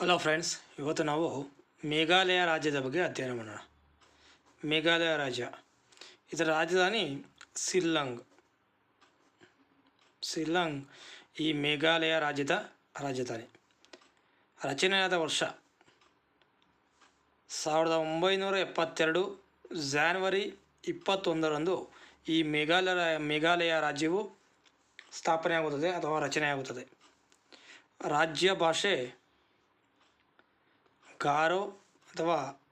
Hello friends ಇವತ್ತು ನಾವು ಮೇಘಾಲಯ ರಾಜ್ಯದ ಬಗ್ಗೆ ಅಧ್ಯಯನ ಮಾಡೋಣ. ಮೇಘಾಲಯ ರಾಜ್ಯ. ಇದರ ರಾಜಧಾನಿ ಸಿಲ್ಲಂಗ್ ಸಿಲ್ಲಂಗ್ ಈ ಮೇಘಾಲಯ ರಾಜ್ಯದ ರಾಜಧಾನಿ. ರಚನೆಯಾದ ವರ್ಷ ಸಾವಿರದ ಒಂಬೈನೂರ ಎಪ್ಪತ್ತೆರಡು ಜಾನ್ವರಿ ಇಪ್ಪತ್ತೊಂದರಂದು ಈ ಮೇಘಾಲಯ ಮೇಘಾಲಯ ರಾಜ್ಯವು ಸ್ಥಾಪನೆಯಾಗುತ್ತದೆ ಅಥವಾ ರಚನೆಯಾಗುತ್ತದೆ. ರಾಜ್ಯ ಭಾಷೆ ಗಾರೋ ಅಥವಾ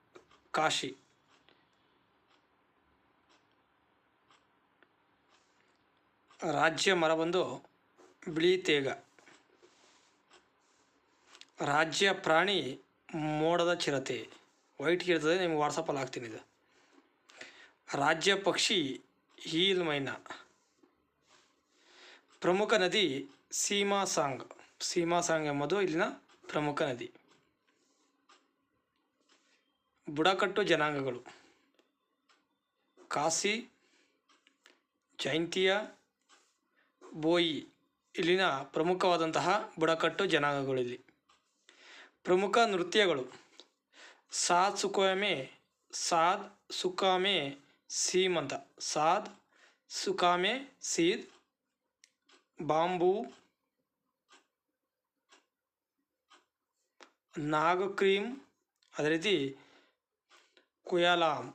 ಕಾಶಿ? ರಾಜ್ಯ ಮರ ಬಂದು ಬಿಳಿ ತೇಗ ರಾಜ್ಯ ಪ್ರಾಣಿ ಮೋಡದ ಚಿರತೆ. ವೈಟ್ ಇರ್ತದೆ ನಿಮ್ಗೆ ವಾಟ್ಸಪ್ಪಲ್ಲಿ ಹಾಕ್ತೀನಿ ಇದು. ರಾಜ್ಯ ಪಕ್ಷಿ ಹೀಲ್ ಮೈನಾ. ಪ್ರಮುಖ ನದಿ ಸೀಮಾ ಸಾಂಗ್. ಸೀಮಾ ಸಾಂಗ್ ಎಂಬುದು ಇಲ್ಲಿನ ಪ್ರಮುಖ ನದಿ. ಬುಡಕಟ್ಟು ಜನಾಂಗಗಳು. ಕಾಸಿ ಜೈಂತಿಯ, ಬೋಯಿ ಇಲ್ಲಿನ ಪ್ರಮುಖವಾದಂತಹ ಬುಡಕಟ್ಟು ಜನಾಂಗಗಳಿಲ್ಲಿ ಪ್ರಮುಖ ನೃತ್ಯಗಳು. ಸಾದ್ ಸುಕಾಮೆ ಸಾದ್ ಸುಖಾಮೆ, ಸೀಮ್ ಅಂತ. ಸಾದ್ ಸುಖಾಮೆ, ಸೀದ್ ಬಾಂಬು, ನಾಗಕ್ರೀಮ್, ಅದೇ ರೀತಿ ಕುಯಾಲಾಮ್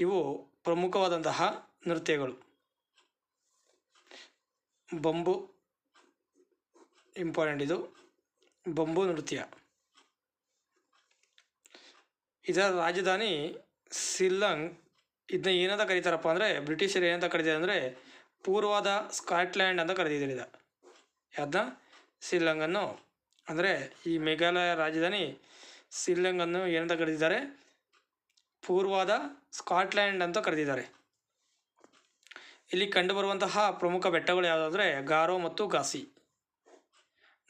ಇವು ಪ್ರಮುಖವಾದಂತಹ ನೃತ್ಯಗಳು. ಬಂಬು ಇಂಪಾರ್ಟೆಂಟ್ ಇದು. ಬಂಬು ನೃತ್ಯ. ಇದರ ರಾಜಧಾನಿ ಸಿಲ್ಲಂಗ್ ಇದನ್ನ ಏನಂತ ಕರೀತಾರಪ್ಪ ಅಂದರೆ, ಬ್ರಿಟಿಷರು ಏನಂತ ಕರೀತಾರೆ ಅಂದರೆ ಪೂರ್ವದ ಸ್ಕಾಟ್ಲ್ಯಾಂಡ್ ಅಂತ ಕರೆದಿದ್ದಾರೆ ಇದು ಯಾವ್ದನ್ನ? ಸಿಲ್ಲಂಗನ್ನು ಅಂದರೆ ಈ ಮೇಘಾಲಯ ರಾಜಧಾನಿ ಸಿಲ್ಲಂಗನ್ನು ಏನಂತ ಕರೆದಿದ್ದಾರೆ ಪೂರ್ವದ ಸ್ಕಾಟ್ಲ್ಯಾಂಡ್ ಅಂತ ಕರೆದಿದ್ದಾರೆ. ಇಲ್ಲಿ ಕಂಡುಬರುವಂತಹ ಪ್ರಮುಖ ಬೆಟ್ಟಗಳು ಯಾವುದಂದರೆ ಗಾರೋ ಮತ್ತು ಗಾಸಿ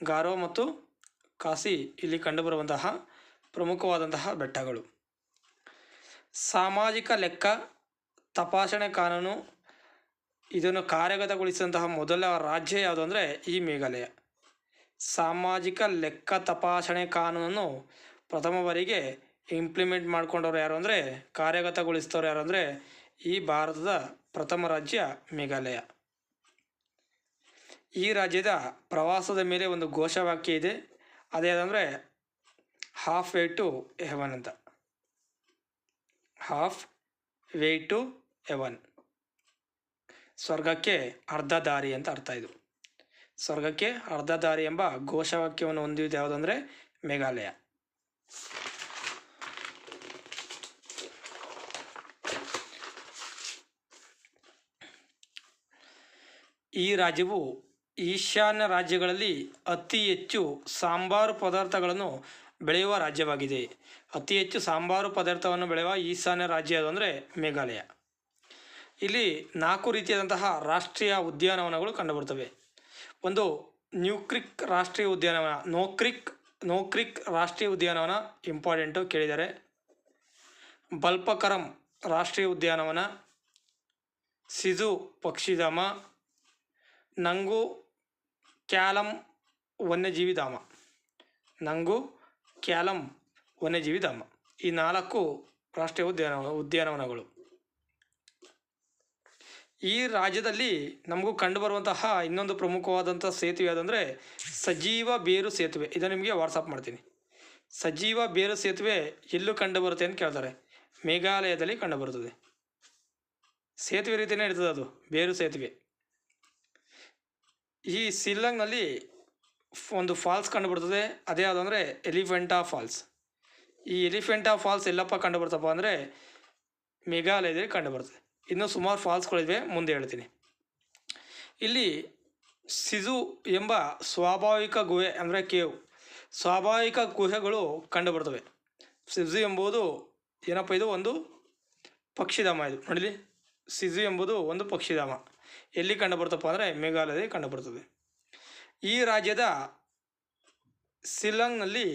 ಗಾರೋ ಮತ್ತು ಕಾಸಿ ಇಲ್ಲಿ ಕಂಡುಬರುವಂತಹ ಪ್ರಮುಖವಾದಂತಹ ಬೆಟ್ಟಗಳು. ಸಾಮಾಜಿಕ ಲೆಕ್ಕ, ತಪಾಸಣೆ ಕಾನೂನು, ಇದನ್ನು ಕಾರ್ಯಗತಗೊಳಿಸಿದಂತಹ ಮೊದಲ ರಾಜ್ಯ ಯಾವುದು ಅಂದರೆ ಈ ಮೇಘಾಲಯ. ಸಾಮಾಜಿಕ ಲೆಕ್ಕ ತಪಾಸಣೆ ಕಾನೂನನ್ನು ಪ್ರಥಮ ಬಾರಿಗೆ ಇಂಪ್ಲಿಮೆಂಟ್ ಮಾಡ್ಕೊಂಡವ್ರು ಯಾರು ಅಂದರೆ ಕಾರ್ಯಗತಗೊಳಿಸಿದವ್ರು ಯಾರು ಅಂದರೆ ಈ ಭಾರತದ ಪ್ರಥಮ ರಾಜ್ಯ ಮೇಘಾಲಯ. ಈ ರಾಜ್ಯದ ಪ್ರವಾಸದ ಮೇಲೆ ಒಂದು ಘೋಷವಾಕ್ಯ ಇದೆ. ಅದೇ ಹಾಫ್ ವೇ ಟು ಹೆವನ್ ಅಂತ. ಹಾಫ್ ವೇ ಟು ಹೆವನ್ ಸ್ವರ್ಗಕ್ಕೆ ಅರ್ಧ ದಾರಿ ಅಂತ ಅರ್ಥ ಇದು. ಸ್ವರ್ಗಕ್ಕೆ ಅರ್ಧ ದಾರಿ ಎಂಬ ಘೋಷವಾಕ್ಯವನ್ನು ಹೊಂದಿದ್ದು ಯಾವುದಂದರೆ ಮೇಘಾಲಯ. ಈ ರಾಜ್ಯವು ಈಶಾನ್ಯ ರಾಜ್ಯಗಳಲ್ಲಿ ಅತಿ ಹೆಚ್ಚು ಸಾಂಬಾರು ಪದಾರ್ಥಗಳನ್ನು ಬೆಳೆಯುವ ರಾಜ್ಯವಾಗಿದೆ. ಅತಿ ಹೆಚ್ಚು ಸಾಂಬಾರು ಪದಾರ್ಥವನ್ನು ಬೆಳೆಯುವ ಈಶಾನ್ಯ ರಾಜ್ಯ ಯಾವುದು ಅಂದರೆ ಮೇಘಾಲಯ. ಇಲ್ಲಿ ನಾಲ್ಕು ರೀತಿಯಾದಂತಹ ರಾಷ್ಟ್ರೀಯ ಉದ್ಯಾನವನಗಳು ಕಂಡುಬರುತ್ತವೆ. ಒಂದು ನ್ಯೂಕ್ರಿಕ್ ರಾಷ್ಟ್ರೀಯ ಉದ್ಯಾನವನ, ನೋಕ್ರಿಕ್ ನೋಕ್ರಿಕ್ ರಾಷ್ಟ್ರೀಯ ಉದ್ಯಾನವನ ಇಂಪಾರ್ಟೆಂಟು ಕೇಳಿದ್ದಾರೆ. ಬಲ್ಪಕರಂ ರಾಷ್ಟ್ರೀಯ ಉದ್ಯಾನವನ, ಸಿಜು ಪಕ್ಷಿಧಾಮ ನಂಗು ಕ್ಯಾಲಂ ವನ್ಯಜೀವಿ ಧಾಮ. ನಂಗು ಕ್ಯಾಲಂ ವನ್ಯಜೀವಿ ಧಾಮ. ಈ ನಾಲ್ಕು ರಾಷ್ಟ್ರೀಯ ಉದ್ಯಾನ ಉದ್ಯಾನವನಗಳು. ಈ ರಾಜ್ಯದಲ್ಲಿ ನಮಗೂ ಕಂಡುಬರುವಂತಹ ಇನ್ನೊಂದು ಪ್ರಮುಖವಾದಂಥ ಸೇತುವೆ ಯಾವುದಂದರೆ ಸಜೀವ ಬೇರು ಸೇತುವೆ. ಇದನ್ನು ನಿಮಗೆ ವಾಟ್ಸಪ್ ಮಾಡ್ತೀನಿ. ಸಜೀವ ಬೇರು ಸೇತುವೆ ಎಲ್ಲೂ ಕಂಡುಬರುತ್ತೆ ಅಂತ ಕೇಳ್ತಾರೆ. ಮೇಘಾಲಯದಲ್ಲಿ ಕಂಡುಬರುತ್ತದೆ. ಸೇತುವೆ ರೀತಿಯೇ ಇರ್ತದೆ ಅದು? ಬೇರು ಸೇತುವೆ. ಈ ಸಿಲ್ಲಂಗ್ನಲ್ಲಿ ಒಂದು ಫಾಲ್ಸ್ ಕಂಡುಬರ್ತದೆ. ಅದೇ ಯಾವುದಂದರೆ ಎಲಿಫೆಂಟಾ ಫಾಲ್ಸ್. ಈ ಎಲಿಫೆಂಟಾ ಫಾಲ್ಸ್ ಎಲ್ಲಪ್ಪ ಕಂಡುಬರ್ತಪ್ಪ ಅಂದರೆ ಮೇಘಾಲಯದಲ್ಲಿ ಕಂಡುಬರ್ತದೆ. ಇನ್ನೂ ಸುಮಾರು ಫಾಲ್ಸ್ಗಳಿವೆ ಮುಂದೆ ಹೇಳ್ತೀನಿ. ಇಲ್ಲಿ ಸಿಜು ಎಂಬ ಸ್ವಾಭಾವಿಕ ಗುಹೆ ಅಂದರೆ ಕೇವ್. ಸ್ವಾಭಾವಿಕ ಗುಹೆಗಳು ಕಂಡುಬರ್ತವೆ. ಸಿಜು ಎಂಬುದು ಏನಪ್ಪ ಇದು? ಒಂದು ಪಕ್ಷಿಧಾಮ ಇದು. ನೋಡಿ ಸಿಜು ಎಂಬುದು ಒಂದು ಪಕ್ಷಿಧಾಮ. ಎಲ್ಲಿ ಕಂಡುಬರ್ತಪ್ಪ ಅಂದರೆ ಮೇಘಾಲಯದಲ್ಲಿ ಕಂಡುಬರ್ತದೆ ಈ ರಾಜ್ಯದ ಸಿಲ್ಲಂಗ್ನಲ್ಲಿ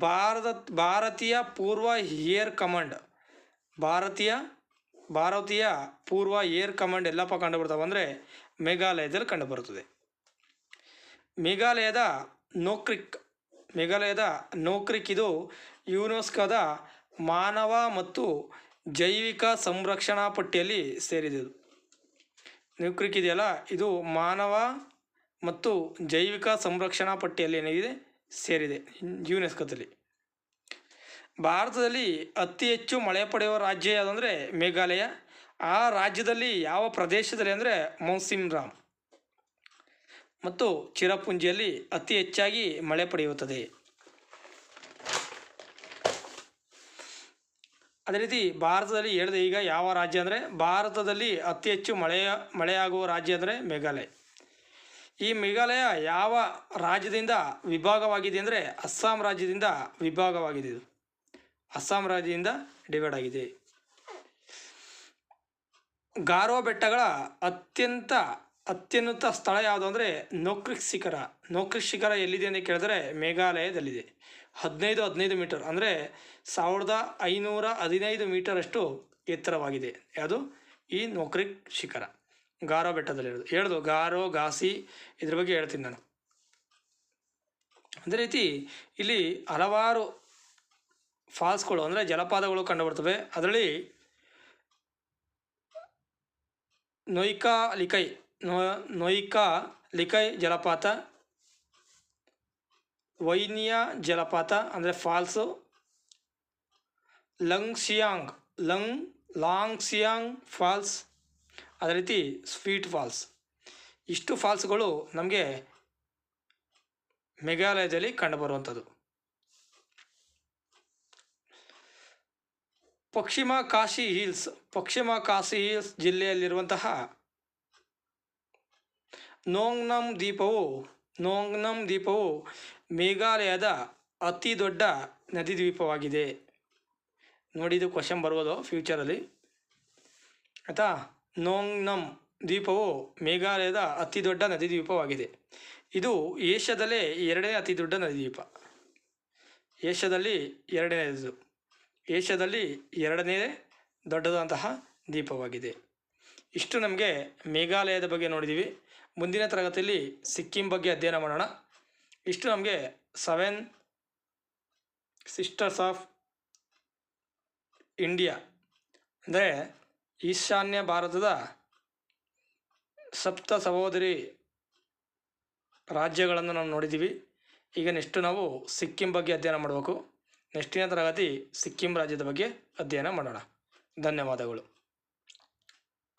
ಭಾರತ, ಭಾರತೀಯ ಪೂರ್ವ ಏರ್ ಕಮಾಂಡ್, ಭಾರತೀಯ ಭಾರತೀಯ ಪೂರ್ವ ಏರ್ ಕಮಾಂಡ್ ಎಲ್ಲಪ್ಪ ಕಂಡುಬರ್ತಾವೆ ಅಂದರೆ ಮೇಘಾಲಯದಲ್ಲಿ ಕಂಡುಬರುತ್ತದೆ. ಮೇಘಾಲಯದ ನೋಕ್ರಿಕ್ ಮೇಘಾಲಯದ ನೋಕ್ರಿಕ್ ಇದು ಯುನೆಸ್ಕೋದ ಮಾನವ ಮತ್ತು ಜೈವಿಕ ಸಂರಕ್ಷಣಾ ಪಟ್ಟಿಯಲ್ಲಿ ಸೇರಿದೆ ಇದು. ನೋಕ್ರಿಕ್ ಇದೆಯಲ್ಲ ಇದು ಮಾನವ ಮತ್ತು ಜೈವಿಕ ಸಂರಕ್ಷಣಾ ಪಟ್ಟಿಯಲ್ಲಿ ಏನಿದೆ? ಸೇರಿದೆ, ಯುನೆಸ್ಕೋದಲ್ಲಿ. ಭಾರತದಲ್ಲಿ ಅತಿ ಹೆಚ್ಚು ಮಳೆ ಪಡೆಯುವ ರಾಜ್ಯ ಯಾವುದಂದರೆ? ಮೇಘಾಲಯ. ಆ ರಾಜ್ಯದಲ್ಲಿ ಯಾವ ಪ್ರದೇಶದಲ್ಲಿ ಅಂದರೆ? ಮೌಸಿಮ್ ರಾಮ್ ಮತ್ತು ಚಿರಪುಂಜಿಯಲ್ಲಿ ಅತಿ ಹೆಚ್ಚಾಗಿ ಮಳೆ ಪಡೆಯುತ್ತದೆ. ಅದೇ ರೀತಿ ಭಾರತದಲ್ಲಿ ಹೇಳಿದೆ ಈಗ ಯಾವ ರಾಜ್ಯ ಅಂದರೆ ಭಾರತದಲ್ಲಿ ಅತಿ ಹೆಚ್ಚು ಮಳೆಯ, ಮಳೆಯಾಗುವ ರಾಜ್ಯ ಅಂದರೆ ಮೇಘಾಲಯ. ಈ ಮೇಘಾಲಯ ಯಾವ ರಾಜ್ಯದಿಂದ ವಿಭಾಗವಾಗಿದೆ ಅಂದರೆ ಅಸ್ಸಾಂ ರಾಜ್ಯದಿಂದ ವಿಭಾಗವಾಗಿದೆ ಇದು. ಅಸ್ಸಾಂ ರಾಜ್ಯದಿಂದ ಡಿವೈಡ್ ಆಗಿದೆ. ಗಾರೋ ಬೆಟ್ಟಗಳ ಅತ್ಯಂತ, ಅತ್ಯುನ್ನತ ಸ್ಥಳ ಯಾವುದು ಅಂದರೆ ನೋಕ್ರಿಕ್ ಶಿಖರ. ನೋಕ್ರಿಕ್ ಶಿಖರ ಎಲ್ಲಿದೆ ಅಂತ ಕೇಳಿದ್ರೆ ಮೇಘಾಲಯದಲ್ಲಿದೆ. ಹದಿನೈದು ಹದಿನೈದು ಮೀಟರ್ ಅಂದರೆ ಸಾವಿರದ ಐನೂರ ಹದಿನೈದು ಮೀಟರಷ್ಟು ಎತ್ತರವಾಗಿದೆ. ಯಾವುದು? ಈ ನೋಕ್ರಿಕ್ ಶಿಖರ. ಗಾರೋ ಬೆಟ್ಟದಲ್ಲಿರೋದು. ಹೇಳ್ದು, ಗಾರೋ, ಗಾಸಿ ಇದ್ರ ಬಗ್ಗೆ ಹೇಳ್ತೀನಿ ನಾನು. ಅದೇ ರೀತಿ ಇಲ್ಲಿ ಹಲವಾರು ಫಾಲ್ಸ್ಗಳು ಅಂದರೆ ಜಲಪಾತಗಳು ಕಂಡುಬರ್ತವೆ. ಅದರಲ್ಲಿ ನೊಯ್ಕಾ ಲಿಕೈ, ನೊ, ನೊಯ್ಕಾ ಲಿಕೈ ಜಲಪಾತ ವೈನಿಯಾ ಜಲಪಾತ ಅಂದರೆ ಫಾಲ್ಸು. ಲಂಗ್ಸಿಯಾಂಗ್ ಲಂಗ್ ಲಾಂಗ್ಸಿಯಾಂಗ್ ಫಾಲ್ಸ್. ಅದೇ ರೀತಿ ಸ್ವೀಟ್ ಫಾಲ್ಸ್. ಇಷ್ಟು ಫಾಲ್ಸ್ಗಳು ನಮಗೆ ಮೇಘಾಲಯದಲ್ಲಿ ಕಂಡುಬರುವಂಥದ್ದು. ಪಶ್ಚಿಮ ಕಾಶಿ ಹಿಲ್ಸ್, ಪಶ್ಚಿಮ ಕಾಶಿ ಹಿಲ್ಸ್ ಜಿಲ್ಲೆಯಲ್ಲಿರುವಂತಹ ನೋಂಗ್ನಮ್ ದ್ವೀಪವು ನೋಂಗ್ನಮ್ ದ್ವೀಪವು ಮೇಘಾಲಯದ ಅತಿ ದೊಡ್ಡ ನದಿ ದ್ವೀಪವಾಗಿದೆ. ನೋಡಿ ಇದು ಕ್ವಶನ್ ಬರ್ಬೋದು ಫ್ಯೂಚರಲ್ಲಿ ಆಯಿತಾ? ನೋಂಗ್ನಮ್ ದ್ವೀಪವು ಮೇಘಾಲಯದ ಅತಿ ದೊಡ್ಡ ನದಿ ದ್ವೀಪವಾಗಿದೆ. ಇದು ಏಷ್ಯಾದಲ್ಲೇ ಎರಡನೇ ಅತಿ ದೊಡ್ಡ ನದಿ ದ್ವೀಪ. ಏಷ್ಯಾದಲ್ಲಿ ಎರಡನೇದು. ಏಷ್ಯಾದಲ್ಲಿ ಎರಡನೇ ದೊಡ್ಡದಾದಂತಹ ದ್ವೀಪವಾಗಿದೆ. ಇಷ್ಟು ನಮಗೆ ಮೇಘಾಲಯದ ಬಗ್ಗೆ ನೋಡಿದ್ದೀವಿ ಮುಂದಿನ ತರಗತಿಯಲ್ಲಿ ಸಿಕ್ಕಿಂ ಬಗ್ಗೆ ಅಧ್ಯಯನ ಮಾಡೋಣ. ಇಷ್ಟು ನಮಗೆ ಸೆವೆನ್ ಸಿಸ್ಟರ್ಸ್ ಆಫ್ ಇಂಡಿಯಾ ಅಂದರೆ ಈಶಾನ್ಯ ಭಾರತದ ಸಪ್ತ ಸಹೋದರಿ ರಾಜ್ಯಗಳನ್ನು ನಾವು ನೋಡಿದ್ದೀವಿ. ಈಗ ನೆಕ್ಸ್ಟು ನಾವು ಸಿಕ್ಕಿಂ ಬಗ್ಗೆ ಅಧ್ಯಯನ ಮಾಡಬೇಕು. ನೆಕ್ಸ್ಟಿನ ತರಗತಿ ಸಿಕ್ಕಿಂ ರಾಜ್ಯದ ಬಗ್ಗೆ ಅಧ್ಯಯನ ಮಾಡೋಣ. ಧನ್ಯವಾದಗಳು.